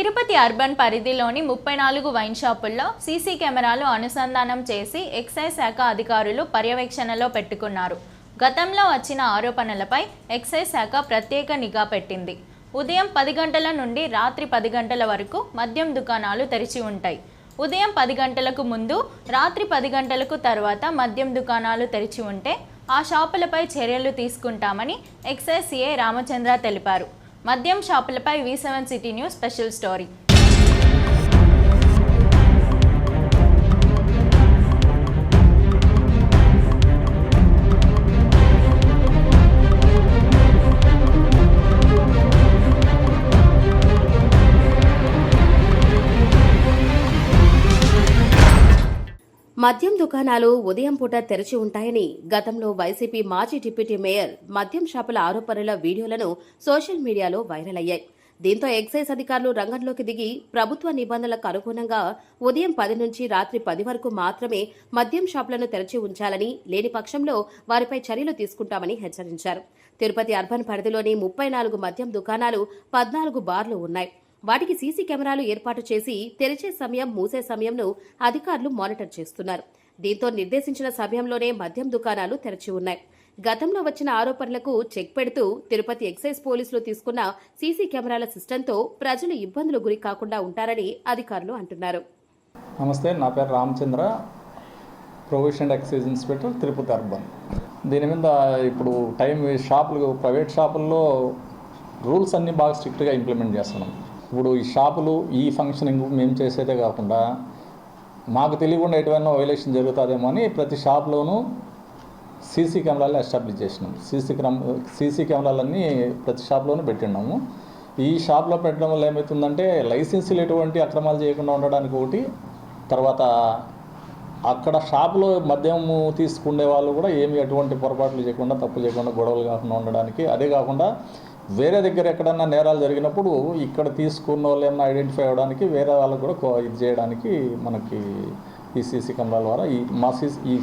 Tirupati urban పరిధిలోని ముప్పై నాలుగు వైన్ షాపుల్లో సీసీ కెమెరాలు అనుసంధానం చేసి ఎక్సైజ్ శాఖ అధికారులు పర్యవేక్షణలో పెట్టుకున్నారు. గతంలో వచ్చిన ఆరోపణలపై ఎక్సైజ్ శాఖ ప్రత్యేక నిఘా పెట్టింది. ఉదయం పది గంటల నుండి రాత్రి పది గంటల వరకు మద్యం దుకాణాలు తెరిచి ఉంటాయి. ఉదయం పది గంటలకు ముందు రాత్రి పది గంటలకు తర్వాత మద్యం దుకాణాలు తెరిచి ఉంటే ఆ షాపులపై చర్యలు తీసుకుంటామని ఎక్సైజ్ సిఏ రామచంద్ర తెలిపారు. మద్యం షాపులపై V seven city news special story. మద్యం దుకాణాలు ఉదయం పూట తెరిచి ఉంటాయని గతంలో వైసీపీ మాజీ డిప్యూటీ మేయర్ మద్యం షాపుల ఆరోపణల వీడియోలను సోషల్ మీడియాలో వైరల్ అయ్యాయి. దీంతో ఎక్సైజ్ అధికారులు రంగంలోకి దిగి ప్రభుత్వ నిబంధనలకు అనుగుణంగా ఉదయం పది నుంచి రాత్రి పది వరకు మాత్రమే మద్యం షాపులను తెరిచి ఉంచాలని లేని పక్షంలో వారిపై చర్యలు తీసుకుంటామని హెచ్చరించారు. తిరుపతి అర్బన్ పరిధిలోని ముప్పై నాలుగు మద్యం దుకాణాలు పద్నాలుగు బార్లు ఉన్నాయి. వాటికి సీసీ కెమెరాలు ఏర్పాటు చేసి తెరిచే సమయం మూసే సమయంను అధికారులు మానిటర్ చేస్తున్నారు. దీంతో నిర్దేశించిన సమయంలోనే మద్యం దుకాణాలు తెరిచి ఉన్నాయి. గతంలో వచ్చిన ఆరోపణలకు చెక్ పెడుతూ తిరుపతి ఎక్సైజ్ పోలీసులు తీసుకున్న సీసీ కెమెరాల సిస్టంతో ప్రజలు ఇబ్బందులు గురి కాకుండా ఉంటారని అధికారులు అంటున్నారు. నమస్తే నా పేరు Ramachandra prohibition excise inspector Tirupati urban. దీని మీద ఇప్పుడు టైం షాపులు ప్రైవేట్ షాపుల్లో రూల్స్ అన్నీ బాగా స్ట్రిక్ట్గా ఇంప్లిమెంట్ చేస్తున్నాం. ఇప్పుడు ఈ షాపులు ఈ ఫంక్షనింగ్ మేము చేసేదే కాకుండా మాకు తెలియకుండా ఎటువైనా వైలేషన్ జరుగుతుందేమో అని ప్రతి షాప్లోనూ సీసీ కెమెరాలు ఎస్టాబ్లిష్ చేసినాం. సీసీ కెమెరా సీసీ కెమెరాలన్నీ ప్రతి షాప్లోనూ పెట్టినాము. ఈ షాప్లో పెట్టడం వల్ల ఏమవుతుందంటే లైసెన్సులు ఎటువంటి అక్రమాలు చేయకుండా ఉండడానికి ఒకటి తర్వాత అక్కడ షాపులో మద్యము తీసుకునే వాళ్ళు కూడా ఏమి ఎటువంటి పొరపాట్లు చేయకుండా తప్పు చేయకుండా గొడవలు కాకుండా ఉండడానికి. అదే కాకుండా వేరే దగ్గర ఎక్కడన్నా నేరాలు జరిగినప్పుడు ఇక్కడ తీసుకున్న వాళ్ళు ఐడెంటిఫై అవ్వడానికి వేరే వాళ్ళకు కూడా ఇది చేయడానికి మనకి ఈ సీసీ కెమెరాల ద్వారా ఈ మా సీసీ ఈ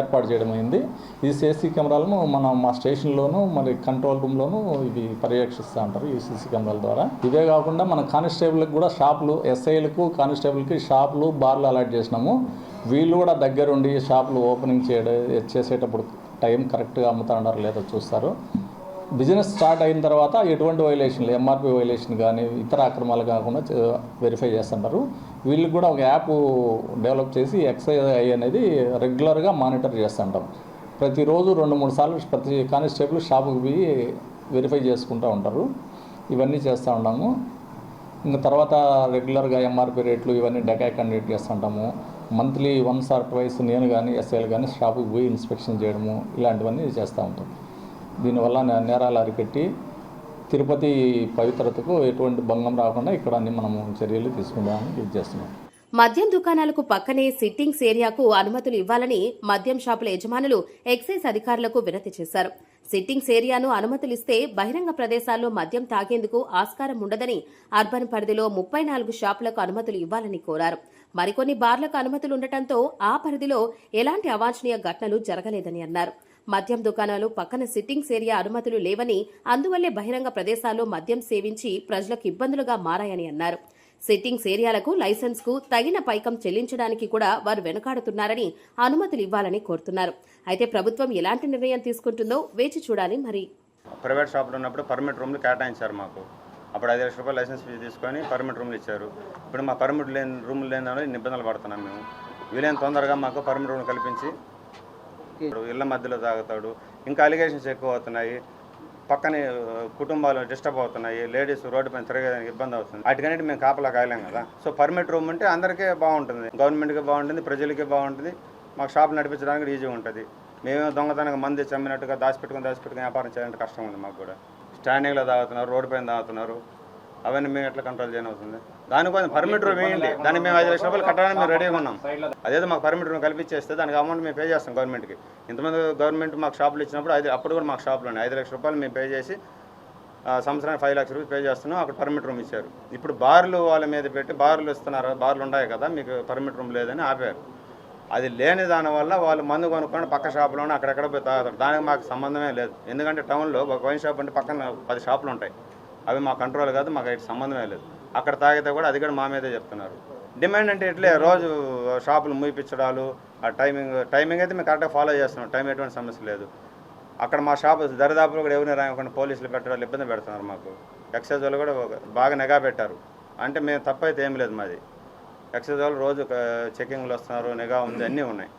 ఏర్పాటు చేయడం అయింది. ఈ సీసీ కెమెరాలను మనం మా స్టేషన్లోను మరి కంట్రోల్ రూమ్లోను ఇవి పర్యవేక్షిస్తూ ఉంటారు ఈ సీసీ కెమెరాల ద్వారా. ఇవే కాకుండా మన కానిస్టేబుల్కి కూడా షాపులు ఎస్ఐలకు కానిస్టేబుల్కి షాపులు బార్లు అలాట్ చేసినాము. వీళ్ళు కూడా దగ్గరుండి షాపులు ఓపెనింగ్ చేయడం చేసేటప్పుడు టైం కరెక్ట్గా అమ్ముతా ఉన్నారు లేదో చూస్తారు. బిజినెస్ స్టార్ట్ అయిన తర్వాత ఎటువంటి వైలేషన్లు ఎంఆర్పి వైలేషన్ కానీ ఇతర అక్రమాలు కాకుండా వెరిఫై చేస్తుంటారు. వీళ్ళకి కూడా ఒక యాప్ డెవలప్ చేసి ఎక్స్ఐ అనేది రెగ్యులర్గా మానిటర్ చేస్తుంటాం. ప్రతిరోజు రెండు మూడు సార్లు ప్రతి కానిస్టేబుల్ షాపుకి పోయి వెరిఫై చేసుకుంటూ ఉంటారు. ఇవన్నీ చేస్తూ ఉంటాము. ఇంకా తర్వాత రెగ్యులర్గా ఎంఆర్పి రేట్లు ఇవన్నీ డెకా కండక్ట్ చేస్తుంటాము. మంత్లీ వన్స్ ఆర్ ట్వైస్ నేను కానీ ఎస్ఐలు కానీ షాపుకి పోయి ఇన్స్పెక్షన్ చేయడము ఇలాంటివన్నీ చేస్తూ ఉంటాం. దీనివల్ల నేరాలు అరికట్టి తిరుపతి పవిత్రతకు ఎటువంటి భంగం రాకుండా ఇక్కడ అన్ని మనము చర్యలు తీసుకుందామని ఇది చేస్తున్నాం. మద్యం దుకాణాలకు పక్కనే సిట్టింగ్స్ ఏరియాకు అనుమతులు ఇవ్వాలని మద్యం షాపుల యజమానులు ఎక్సైజ్ అధికారులకు వినతి చేశారు. సిట్టింగ్స్ ఏరియాను అనుమతులిస్తే బహిరంగ ప్రదేశాల్లో మద్యం తాగేందుకు ఆస్కారం ఉండదని అర్బన్ పరిధిలో ముప్పై నాలుగు షాపులకు అనుమతులు ఇవ్వాలని కోరారు. మరికొన్ని బార్లకు అనుమతులు ఉండటంతో ఆ పరిధిలో ఎలాంటి అవాంఛనీయ ఘటనలు జరగలేదని అన్నారు. మద్యం దుకాణాలు పక్కన సిట్టింగ్స్ ఏరియా అనుమతులు లేవని అందువల్లే బహిరంగ ప్రదేశాల్లో మద్యం సేవించి ప్రజలకు ఇబ్బందులుగా మారాయని అన్నారు. సిట్టింగ్స్ ఏరియాలకు లైసెన్స్కు తగిన పైకం చెల్లించడానికి కూడా వారు వెనుకాడుతున్నారని అనుమతులు ఇవ్వాలని కోరుతున్నారు. అయితే ప్రభుత్వం ఎలాంటి నిర్ణయం తీసుకుంటుందో వేచి చూడాలి మరి. ప్రైవేట్ షాపులు ఉన్నప్పుడు పర్మిట్ రూమ్లు కేటాయించారు మాకు. అప్పుడు ఐదు లక్షల రూపాయలు లైసెన్స్ ఫీజు తీసుకొని పర్మిట్ రూమ్లు ఇచ్చారు. ఇప్పుడు మా పర్మిట్ లేని రూములు లేని ఇబ్బందులు పడుతున్నాం మేము. వీలైన తొందరగా మాకు పర్మిట్ రూమ్ కల్పించి ఇప్పుడు ఇళ్ళ మధ్యలో తాగుతాడు ఇంకా అలిగేషన్స్ ఎక్కువ అవుతున్నాయి పక్కనే కుటుంబాలు డిస్టర్బ్ అవుతున్నాయి లేడీస్ రోడ్డు పైన తిరగడానికి ఇబ్బంది అవుతుంది. వాటికన్నిటి మేము కాపలా కాయలేం కదా. సో పర్మిట్ రూమ్ ఉంటే అందరికీ బాగుంటుంది. గవర్నమెంట్కి బాగుంటుంది ప్రజలకి బాగుంటుంది. మాకు షాప్ నడిపించడానికి ఈజీ ఈజీగా ఉంటుంది. మేమే దొంగతనంగా మంది చమ్మినట్టుగా దాచిపెట్టుకుని దాచిపెట్టుకుని వ్యాపారం చేయాలంటే కష్టం ఉంది మాకు కూడా. స్టాండింగ్లో తాగుతున్నారు రోడ్డు పైన తాగుతున్నారు. అవన్నీ మేము ఎట్లా కంట్రోల్ చేయనవుతుంది దానికోసం పర్మిట్ రూమ్ వేయండి. దానికి మేము ఐదు లక్షల రూపాయలు కట్టడానికి మేము రెడీగా ఉన్నాం. అదేదో మాకు పర్మిట్ రూమ్ కల్పించేస్తే దానికి అమౌంట్ మేము పే చేస్తాం గవర్నమెంట్కి ఇంతమంది గవర్నమెంట్ మాకు షాపులు ఇచ్చినప్పుడు ఐదు అప్పుడు కూడా మాకు షాపులోనే ఐదు లక్షల రూపాయలు మేము పే చేసి సంవత్సరానికి ఫైవ్ లక్షల రూపాయలు పే చేస్తున్నాం. అక్కడ పర్మిట్ రూమ్ ఇచ్చారు. ఇప్పుడు బార్లు వాళ్ళ మీద పెట్టి బార్లు ఇస్తున్నారు? బార్లు ఉన్నాయి కదా మీకు పర్మిట్ రూమ్ లేదని ఆపారు. అది లేని దానివల్ల వాళ్ళు మందు కొనుక్కొని పక్క షాపులోనే అక్కడెక్కడ పోయి తాగుతారు. దానికి మాకు సంబంధమే లేదు. ఎందుకంటే టౌన్లో ఒక వైన్ షాప్ అంటే పక్కన పది షాపులు ఉంటాయి. అవి మా కంట్రోల్ కాదు మాకు అయితే సంబంధమే లేదు. అక్కడ తాగితే కూడా అది కూడా మా మీదే చెప్తున్నారు. డిమాండ్ అంటే ఇట్లే రోజు షాపులు మూయిపించడాలు ఆ టైమింగ్ టైమింగ్ అయితే మేము కరెక్ట్గా ఫాలో చేస్తున్నాం. టైం ఎటువంటి సమస్య లేదు. అక్కడ మా షాప్ దరిదాపులు కూడా ఎవరిని రాయకుండా పోలీసులు పెట్టడాలు ఇబ్బంది పెడుతున్నారు మాకు. ఎక్సైజ్ వాళ్ళు కూడా బాగా నిఘా పెట్టారు. అంటే మేము తప్పైతే ఏం లేదు మాది. ఎక్సైజ్ వాళ్ళు రోజు చెకింగ్లు వస్తున్నారు నిఘా ఉంది అన్నీ ఉన్నాయి.